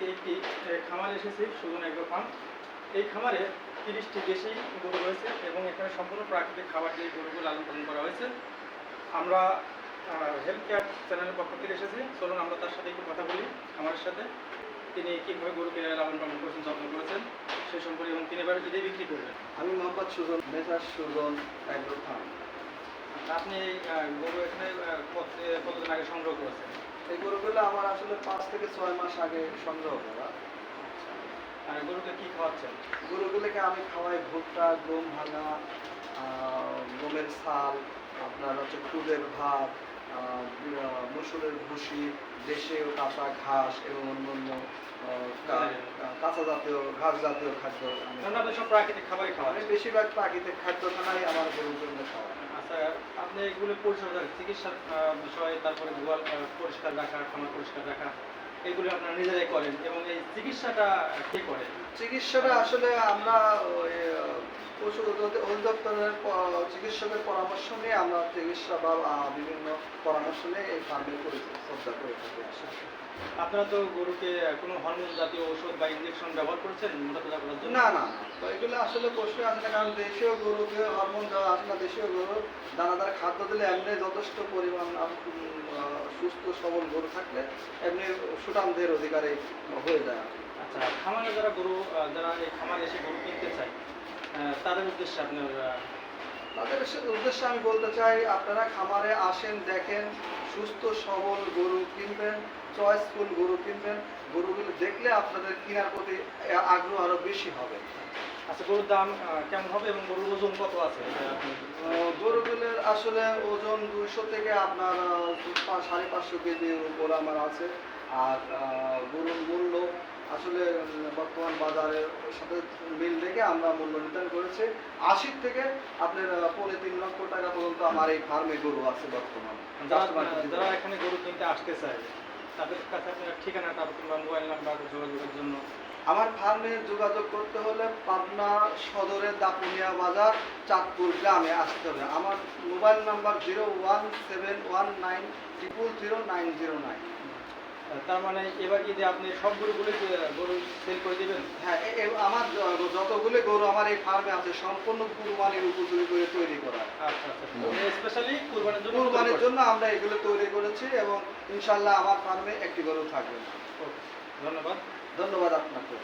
এ, খামারে এসেছি Sujan agro farm এই খামারে তিরিশটি দেশি গরু রয়েছে এবং এখানে সম্পূর্ণ প্রাকৃতিক খাবার দিয়ে গরুগুলো লালন পালন করা হয়েছে। আমরা হেলথ কেয়ার চ্যানেলের পক্ষ থেকে এসেছি। চলুন আমরা তার সাথে একটু কথা বলি খামারের সাথে। তিনি কীভাবে গরুকে লালন পালন করেছেন যত্ন করেছেন সে সম্পর্কে এবং তিনি এবার যদি বিক্রি করবেন। আমি Mohammad Sujan messrs Sujan agro farm আপনি গরু এখানে কতদিন আগে সংগ্রহ করেছেন? এই গরুগুলো আমার আসলে পাঁচ থেকে ছয় মাস আগে সংগ্রহ করা। আর গরুকে কী খাওয়াচ্ছেন? গরুগুলোকে আমি খাওয়াই ভুট্টা গম ভাঙা গমের ছাল আপনার হচ্ছে খুদের ভাত মসুরের ভুসি দেশীয় কাঁচা ঘাস এবং অন্যান্য আহ, কাঁচা জাতীয় ঘাস জাতীয় খাদ্য সব প্রাকৃতিক খাবারই খাওয়ান আমি বেশিরভাগ প্রাকৃতিক খাদ্য খানাই আমার গরুর জন্য খাওয়াই আচ্ছা আপনি এগুলো পরিচর্যা চিকিৎসার বিষয়ে তারপরে গোয়াল পরিষ্কার রাখা খামার পরিষ্কার রাখা, এগুলো আপনারা নিজেরাই করেন এবং এই চিকিৎসাটা কে করেন চিকিৎসাটা আসলে আমরা অধি- অধিদপ্তরের চিকিৎসকের পরামর্শ নিয়ে আমরা চিকিৎসা বা বিভিন্ন পরামর্শ নিয়ে এই ফার্মে পরিচর্যা করে থাকি। আপনারা তো গরুকে কোনো হরমোন জাতীয় ওষুধ বা ইঞ্জেকশন ব্যবহার করছেন মোটা তাজা করার জন্য? না না। তো এগুলো আসলে প্রশ্ন আসে না কারণ দেশীয় গরুকে হরমোন দেওয়া আসে না। দেশীয় গরু দানাদার খাদ্য দিলে এমনি যথেষ্ট পরিমাণ সুস্থ সবল গরু থাকলে এমনি সুটামদের অধিকারী হয়ে যায়। আচ্ছা খামারে যারা গরু যারা এই খামারে এসে গরু তাদের উদ্দেশ্যে আপনার আহ, তাদের উদ্দেশ্যে আমি বলতে চাই আপনারা খামারে আসেন দেখেন সুস্থ সবল গরু কিনবেন চয়েসফুল গরু কিনবেন গরুগুলো দেখলে আপনাদের কেনার প্রতি আগ্রহ আরও বেশি হবে। আচ্ছা গরুর দাম কেমন হবে এবং গরুর ওজন কত আছে? আপনি গরুগুলোর আসলে ওজন দুইশো থেকে আপনার সাড়ে পাঁচশো কেজির উপর আমার আছে। আর গরুর মূল্য আসলে বর্তমান বাজারের সাথে মিল রেখে আমরা মূল্য নির্ধারণ করেছি। আশি থেকে আপনার পৌনে তিন লক্ষ টাকা পর্যন্ত আমার এই ফার্মে গরু আছে বর্তমান। যারা এখানে গরু কিনতে আসতে চায় তাদের কাছে আপনার ঠিকানাটা কিংবা মোবাইল নাম্বার যোগাযোগের জন্য। আমার ফার্মে যোগাযোগ করতে হলে পাবনা সদরের দাপুনিয়া বাজার চাঁদপুর গ্রামে আসতে হবে। আমার mobile number zero one seven one nine triple zero nine zero nine. তার মানে এবার ঈদে আপনি সবগুলো গরুগুলো গরু সেল করে দেবেন? হ্যাঁ আমার যতগুলো গরু আমার এই ফার্মে আছে সম্পূর্ণ কুরবানির উপযোগী করে তৈরি করা। আচ্ছা আচ্ছা স্পেশালি কুরবানির জন্য কুরবানির জন্য আমরা এগুলো তৈরি করেছি এবং ইনশাল্লাহ আমার ফার্মে একটি গরু থাকবে। ওকে, ধন্যবাদ। ধন্যবাদ আপনাকে।